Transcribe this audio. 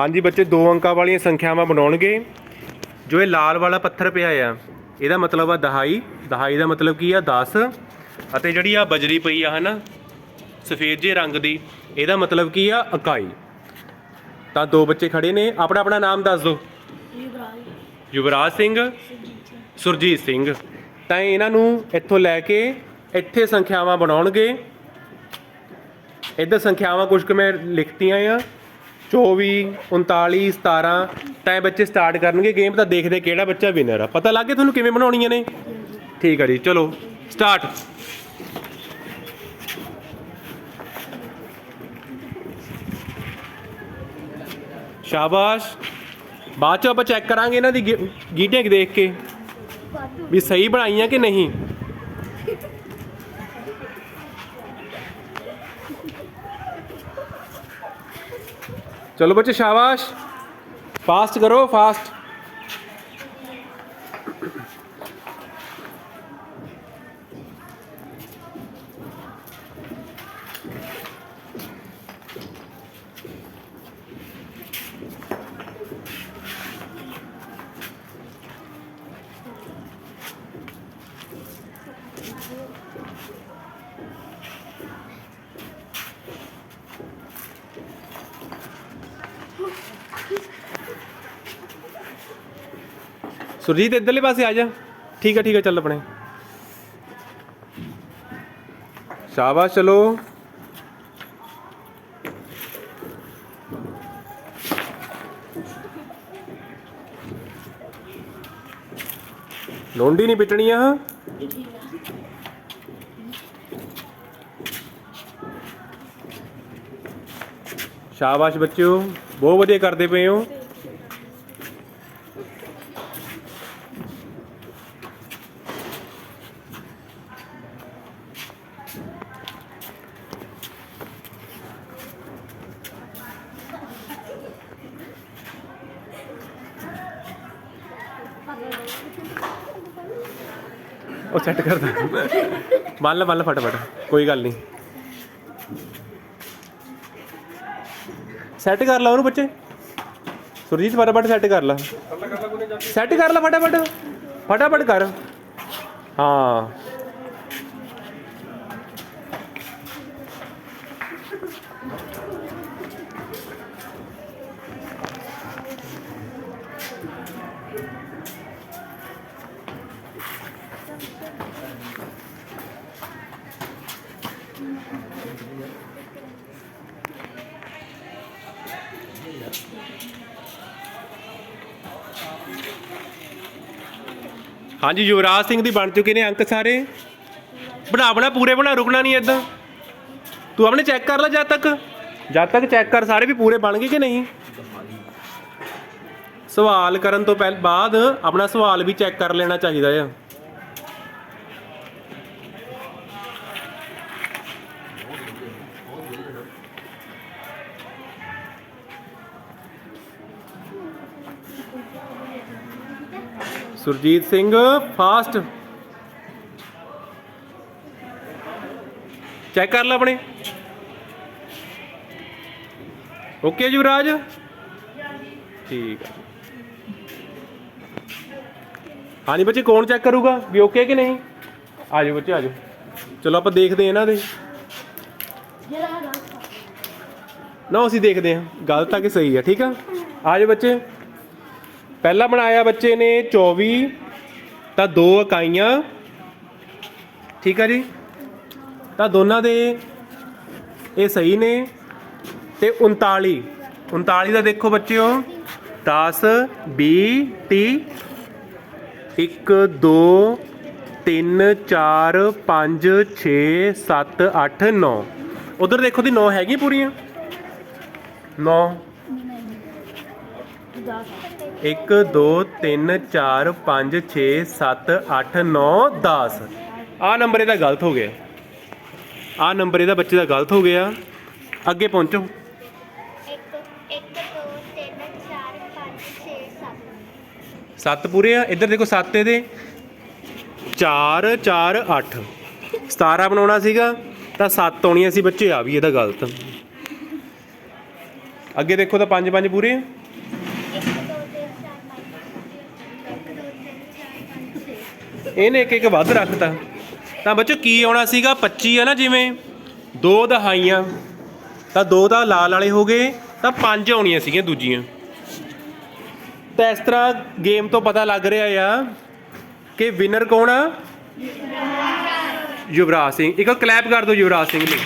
ਹਾਂਜੀ ਬੱਚੇ ਦੋ ਅੰਕਾਂ ਵਾਲੀਆਂ ਸੰਖਿਆਵਾਂ ਬਣਾਉਣਗੇ। ਜੋ ਇਹ ਲਾਲ ਵਾਲਾ ਪੱਥਰ ਪਿਆ ਆ ਇਹਦਾ ਮਤਲਬ ਆ ਦਹਾਈ। ਦਹਾਈ ਦਾ ਮਤਲਬ ਕੀ ਆ? 10 ਅਤੇ ਜਿਹੜੀ ਆ ਬਜਰੀ ਪਈ ਆ ਹਨਾ ਸਫੇਦ ਜੇ ਰੰਗ ਦੀ ਇਹਦਾ ਮਤਲਬ ਕੀ ਆ? ਇਕਾਈ। ਤਾਂ ਦੋ ਬੱਚੇ ਖੜੇ ਨੇ। ਆਪਣਾ ਆਪਣਾ ਨਾਮ ਦੱਸ ਦਿਓ। ਯੁਵਰਾਜ। ਸਿੰਘ। ਸੁਰਜੀਤ ਸਿੰਘ। ਤਾਂ ਇਹਨਾਂ ਨੂੰ ਇੱਥੋਂ ਲੈ ਕੇ ਇੱਥੇ ਸੰਖਿਆਵਾਂ ਬਣਾਉਣਗੇ। ਇੱਧਰ ਸੰਖਿਆਵਾਂ ਕੁਝ ਕੁ ਮੈਂ ਲਿਖਤੀਆਂ ਆ। 24 39 17 ਤਾਂ ਇਹ ਬੱਚੇ ਸਟਾਰਟ ਕਰਨਗੇ। ਗੇਮ ਤਾਂ ਦੇਖਦੇ ਕਿਹੜਾ ਬੱਚਾ ਵਿਨਰ ਆ। ਪਤਾ ਲੱਗ ਗਿਆ ਤੁਹਾਨੂੰ ਕਿਵੇਂ ਬਣਾਉਣੀਆਂ ਨੇ? ਠੀਕ ਆ ਜੀ, ਚਲੋ ਸਟਾਰਟ ਸ਼ਾਬਾਸ਼। ਬਾਅਦ ਚ ਆਪਾਂ ਚੈੱਕ ਕਰਾਂਗੇ ਇਹਨਾਂ ਦੀ ਗੀ- ਗੀਟਿਆਂ ਦੇਖ ਕੇ ਵੀ ਸਹੀ ਬਣਾਈਆਂ ਕਿ ਨਹੀਂ। ਚਲੋ ਬੱਚੇ ਸ਼ਾਬਾਸ਼। ਫਾਸਟ ਕਰੋ ਫਾਸਟ ਸੁਰਜੀਤ, ਇੱਧਰਲੇ ਪਾਸੇ ਆ ਜਾ। ਠੀਕ ਹੈ ਠੀਕ ਹੈ ਚੱਲ ਆਪਣੇ। ਸ਼ਾਬਾਸ਼, ਚਲੋ। ਲੋਂਡੀ ਨਹੀਂ ਪਿੱਟਣੀ ਆ। ਸ਼ਾਬਾਸ਼ ਬੱਚਿਓ, ਬਹੁਤ ਵਧੀਆ ਕਰਦੇ ਪਏ ਹੋ। ਉਹ ਸੈੱਟ ਕਰਦਾ। ਬੱਲ ਲੈ ਮੰਨ ਫਟਾਫਟ। ਕੋਈ ਗੱਲ ਨਹੀਂ। ਸੈੱਟ ਕਰ ਲਾ ਉਹਨੂੰ ਬੱਚੇ। ਸੁਰਜੀਤ ਫਟਾਫਟ ਸੈੱਟ ਕਰ ਲੈ। ਸੈੱਟ ਕਰ ਲੈ ਫਟਾਫਟ। ਫਟਾਫਟ ਕਰ। ਹਾਂ। ਹਾਂਜੀ, ਯੁਵਰਾਜ ਸਿੰਘ ਦੀ ਬਣ ਚੁੱਕੇ ਨੇ ਅੰਕ ਸਾਰੇ। ਬਣਾ ਬਣਾ, ਪੂਰੇ ਬਣਾ, ਰੁਕਣਾ ਨਹੀਂ ਇਦਾਂ ਤੂੰ ਆਪਣੇ ਚੈੱਕ ਕਰ ਲੈ ਜਦ ਤੱਕ। ਜਦ ਤੱਕ ਚੈੱਕ ਕਰ, ਸਾਰੇ ਵੀ ਪੂਰੇ ਬਣ ਗਏ ਕਿ ਨਹੀਂ? ਸਵਾਲ ਕਰਨ ਤੋਂ ਪਹਿਲ, ਬਾਅਦ ਆਪਣਾ ਸਵਾਲ ਵੀ ਚੈੱਕ ਕਰ ਲੈਣਾ ਚਾਹੀਦਾ ਆ। ਸੁਰਜੀਤ ਸਿੰਘ ਫਾਸਟ ਚੈੱਕ ਕਰ ਲੈ ਆਪਣੇ। ਓਕੇ ਯੁਵਰਾਜ? ਠੀਕ ਹੈ ਹਾਂਜੀ ਬੱਚੇ, ਕੌਣ ਚੈੱਕ ਕਰੂਗਾ? ਵੀ ਓਕੇ ਕਿ ਨਹੀਂ? ਆ ਜਾਓ ਬੱਚੇ ਆ ਜਾਓ ਚਲੋ, ਆਪਾਂ ਦੇਖਦੇ ਹਾਂ ਇਹਨਾਂ ਦੇ। ਨਾ, ਅਸੀਂ ਦੇਖਦੇ ਹਾਂ। ਗਲਤ ਆ ਕਿ ਸਹੀ ਹੈ ਠੀਕ ਆ? ਆ ਜਾਓ ਬੱਚੇ। ਪਹਿਲਾ ਬਣਾਇਆ ਬੱਚੇ ਨੇ 24 ਤਾਂ ਦੋ ਇਕਾਈਆਂ। ਠੀਕ ਆ ਜੀ? ਤਾਂ ਦੋਨਾਂ ਦੇ ਇਹ ਸਹੀ ਨੇ। ਤੇ 39 39 ਦਾ ਦੇਖੋ ਬੱਚਿਓ। 10 20 30 1 2 3 4 5 6 7 8 9 ਉਧਰ ਦੇਖੋ ਦੀ 9 ਹੈਗੀਆਂ ਪੂਰੀਆਂ? 9 1 2 3 4 5 6 7 8 9 10 ਆ ਨੰਬਰ ਇਹਦਾ ਗਲਤ ਹੋ ਗਿਆ। ਆ ਨੰਬਰ ਇਹਦਾ ਬੱਚੇ ਦਾ ਗਲਤ ਹੋ ਗਿਆ। ਅੱਗੇ ਪਹੁੰਚੋ। ਇੱਕ ਇੱਕ ਦੋ ਤਿੰਨ ਚਾਰ ਪੰਜ ਛੇ ਸੱਤ। 7 ਪੂਰੇ ਆ। ਇੱਧਰ ਦੇਖੋ 7 ਇਹਦੇ। 4 4 8 17 ਬਣਾਉਣਾ ਸੀਗਾ ਤਾਂ 7 ਆਉਣੀਆਂ ਸੀ ਬੱਚੇ। ਆ ਵੀ ਇਹਦਾ ਗਲਤ। ਅੱਗੇ ਦੇਖੋ ਤਾਂ ਪੰਜ ਪੰਜ ਪੂਰੇ। 1 2 3 4 5 1 2 3 4 5 6 ਇਹਨੇ ਇੱਕ ਇੱਕ ਵੱਧ ਰੱਖਤਾ। ਤਾਂ ਬੱਚੋ, ਕੀ ਆਉਣਾ ਸੀਗਾ? 25 ਆ ਨਾ ਜਿਵੇਂ। ਦੋ ਦਹਾਈਆਂ। ਤਾਂ ਦੋ ਦਾ ਲਾਲ ਵਾਲੇ ਹੋ ਗਏ। ਤਾਂ ਪੰਜ ਆਉਣੀਆਂ ਸੀਗੀਆਂ ਦੂਜੀਆਂ। ਤਾਂ ਇਸ ਤਰ੍ਹਾਂ ਗੇਮ ਤੋਂ ਪਤਾ ਲੱਗ ਰਿਹਾ ਆ ਕਿ ਵਿਨਰ ਕੌਣ ਆ? ਯੁਵਰਾਜ ਸਿੰਘ। ਇੱਕ ਕਲੈਪ ਕਰ ਦਿਓ ਯੁਵਰਾਜ ਸਿੰਘ ਲਈ।